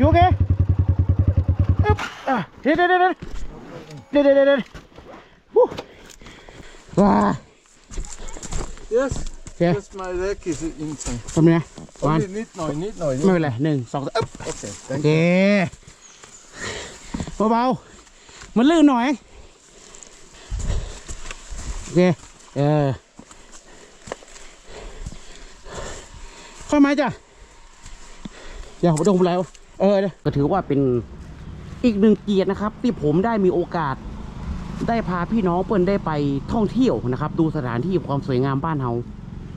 you okay อึ๊บอะเดี๋ยวเดี๋ยวเดี๋ยวเดี๋ยวเดี๋ยวเดี๋ยวเดี๋ยวฮู้ว้า Yes. Yeah. Just my leg is inside. ทำไมนะวัน Only need no, need no. ไม่เป็นไรหนึ่งสองสามอึ๊บ Okay. โอ Thank เคเบาๆ มันลื่นหน่อย โอเค เออเข้ามาจ้ะเดี๋ยวผมจะผมแล้ว เออเดี๋ยวก็ถือว่าเป็นอีกหนึ่งเกียรตินะครับ ที่ผมได้มีโอกาส ได้พาพี่น้องเปิ้ลได้ไปท่องเที่ยวนะครับ ดูสถานที่ความสวยงามบ้านเฮา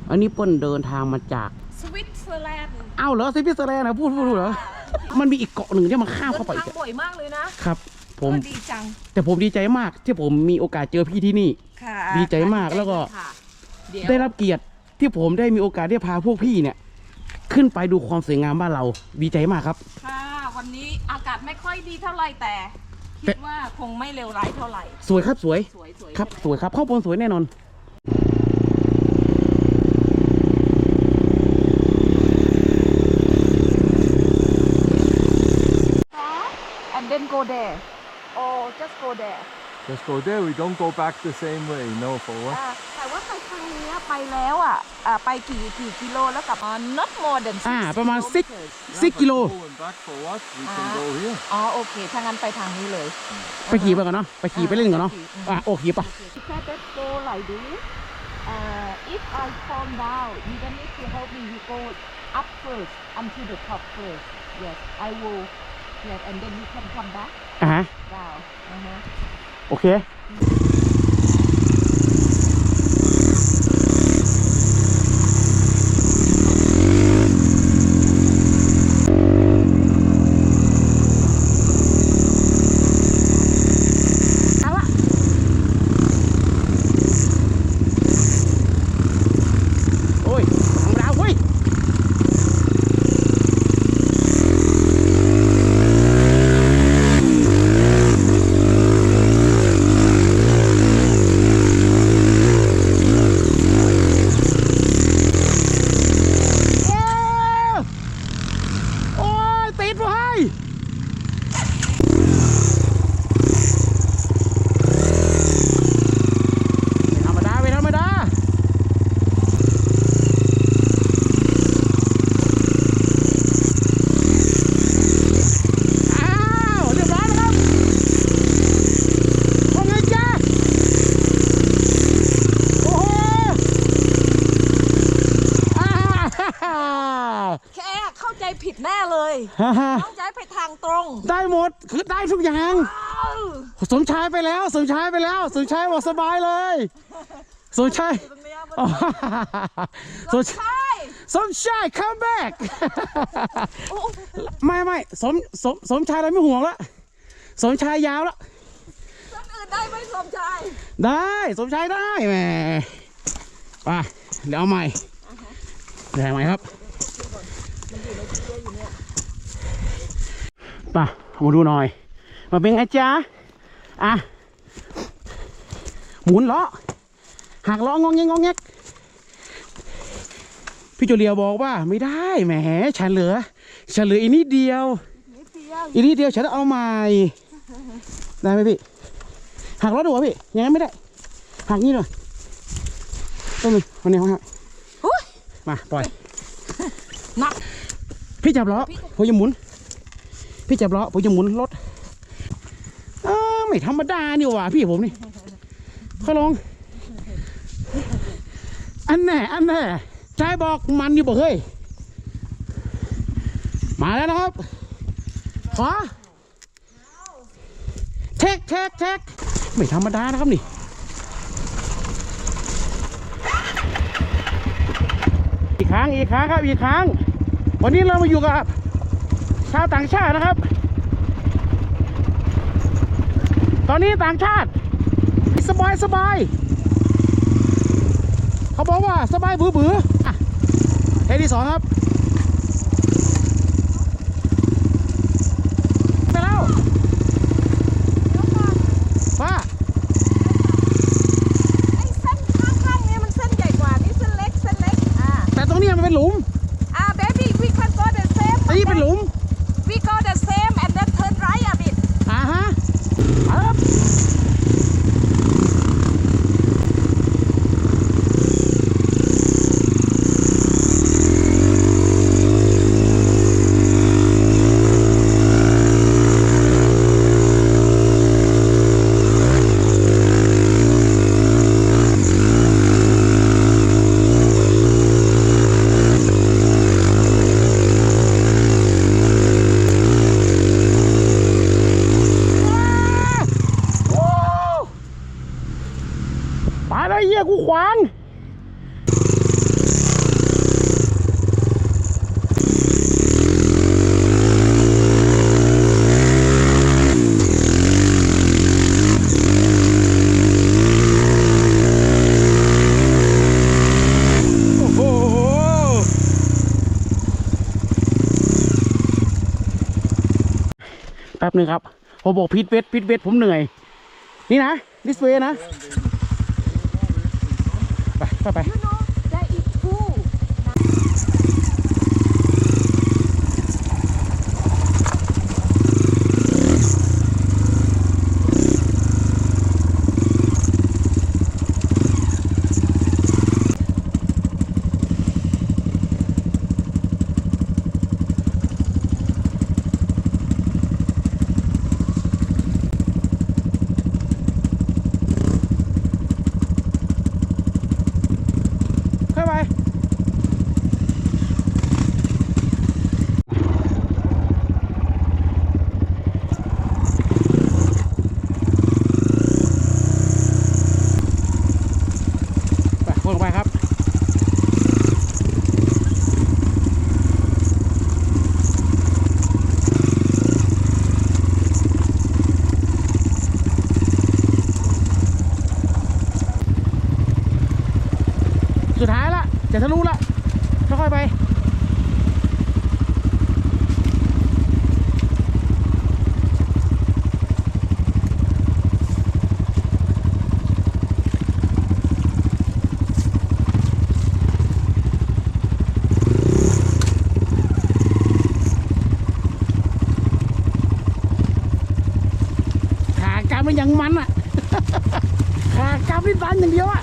อันนี้เปิ้ลเดินทางมาจากสวิตเซอร์แลนด์อ้าวเหรอสวิตเซอร์แลนด์นะพูดพูดพูดเหรอมันมีอีกเกาะหนึ่งที่มันข้ามเดิเข้านไปอีทางกอะบ่อยมากเลยนะครับ ผมเออดีจัง แต่ผมดีใจมากที่ผมมีโอกาสเจอพี่ที่นี่ค่ะดีใจมากแล้วก็ค่ะเดี๋ยวได้รับเกียรติที่ผมได้มีโอกาสได้พาพวกพี่เนี่ย ขึ้นไปดูความสวยงามบ้านเราดีใจมากครับ ค่ะ วันนี้อากาศไม่ค่อยดีเท่าไหร่แต่แต่คิดว่าคงไม่เลวร้ายเท่าไหร่ สวยครับสวยสวยสวยครับใช่ไหมสวยครับข้างบนสวยแน่นอน and then go there or just go there Just go there. We don't go back the same way. No, for what? อ่าแต่ว่าไปทางเนี้ยไปแล้วอะอ่าไปกี่กี่กิโลแล้วกลับมา not more than อ่า six ประมาณ kilometers ซิกซิกกิโล Going back for what? We Ah. can go here. อ๋อโอเคถ้างั้นไปทางนี้เลย ไปขี่ไปก่อนเนาะไปขี่ไปเล่นก่อนเนาะอะโอเคปะ If I just go like this, uh, if I fall down, you don't need to help me. You go up first until the top first. Yes, I will. Yes, and then you can come back อะฮะ down. Uh-huh. โอเค เอาละโอ้ยธรรมดาเว้ย โอ้โอ้ยติ ดไว้ไม่ธรรมดาไม่ธรรมดา อ้าว เรียบร้อยแล้วครับว่าไงจ๊ะโอ้โหอ่าฮ่าฮ่า แค่เข้าใจผิดแน่เลย ฮ่าฮ่าต้องย้ายไปทางตรงได้หมดคือได้ทุกอย่าง อ้าวสมชายไปแล้วสมชายไปแล้วสมชายบอกสบายเลยสมชายตรงเนี้ยมันอ๋อสมใช่สมชาย come back โอ้ไม่ไม่สมสมสมชายเราไม่ห่วงละสมชายยาวละคนอื่นได้ไหมสมชายได้สมชายได้แหมไปเดี๋ยวเอาใหม่เดี๋ยวเอาใหม่ครับไป่ะมาดูหน่อย มาเป็นไงจ๊ะอะหมุนล้อหักล้องงแงงงแงกพี่จูเลียบอกว่าไม่ได้แหมฉันเหลือฉันเหลืออีกนิดเดียวนิดเดียวอีกนิดเดียวฉันจะเอาใหม่ได้ไหมพี่หักล้อดูวะพี่อยังงั้นไม่ได้หักนี่หน่อยต้นนึงวันนี้เขาหักอุ๊ยมาปล่อยหนักพี่จับล้อผมจะหมุน พี่จับล้อผมจะหมุนรถเออไม่ธรรมดานี่หว่าพี่ผมนี่เขาลอง อันแน่อันแน่ใจบอกมันอยู่บอกเฮ้ยมาแล้วนะครับ ขอเช็คเช็คเช็คไม่ธรรมดานะครับนี่อีกครั้งอีกครั้งครับอีกครั้ง วันนี้เรามาอยู่กับ ชาวต่างชาตินะครับ ตอนนี้ต่างชาติ สบายสบายเขาบอกว่าสบายบือบืออเทปที่สองครับ ตายแล้เยี่ยกูขวางแป๊บนึงครับผมบอกพิดเวทพิดเวทผมเหนื่อย นี่นะดิสเวนะ ไปไปไป You know, there is two. ค่อยไป ไปคนลงไปครับ สุดท้ายละจะทะลุละค่อยๆไป ขากำ มันยังมันอะขากำนี่ดันอย่างเดียวอะ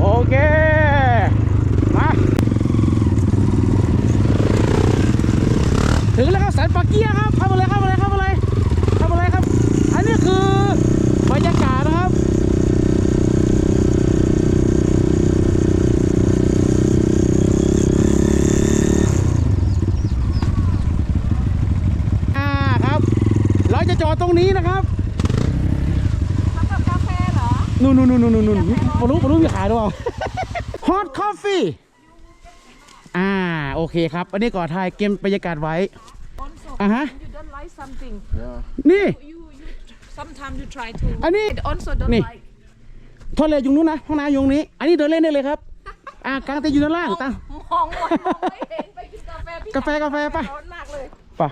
โอเค มา ถึงแล้วครับสันปาเกียครับ เข้ามาเลยเข้ามาเลยเข้ามาเลยเข้ามาเลยครับ อันนี้คือบรรยากาศนะครับ อ่าครับ เรา จะจอดตรงนี้นะครับทำกับกาแฟเหรอนู่นนู่นนู่นนู่นนู่นปรู้ปรู้มีขายหรือเปล่าฮอตคอฟฟี่อ่าโอเคครับ อันนี้ก่อถ่ายเกมบรรยากาศไว้ Also อ่าฮะ you don't like something Yeah. นี่ you you sometimes you try to อันนี้ it also don't นี่ like ทอดเลยอยู่นู้นนะห้องน้ำอยู่ตรงนี้ อันนี้เดินเล่นได้เลยครับ อ่ากางเต็นท์อยู่ด้านล่างตั้ง มองมองไม่เห็นไปกินกาแฟพี่กาแฟกาแฟไป ร้อนมากเลย ไป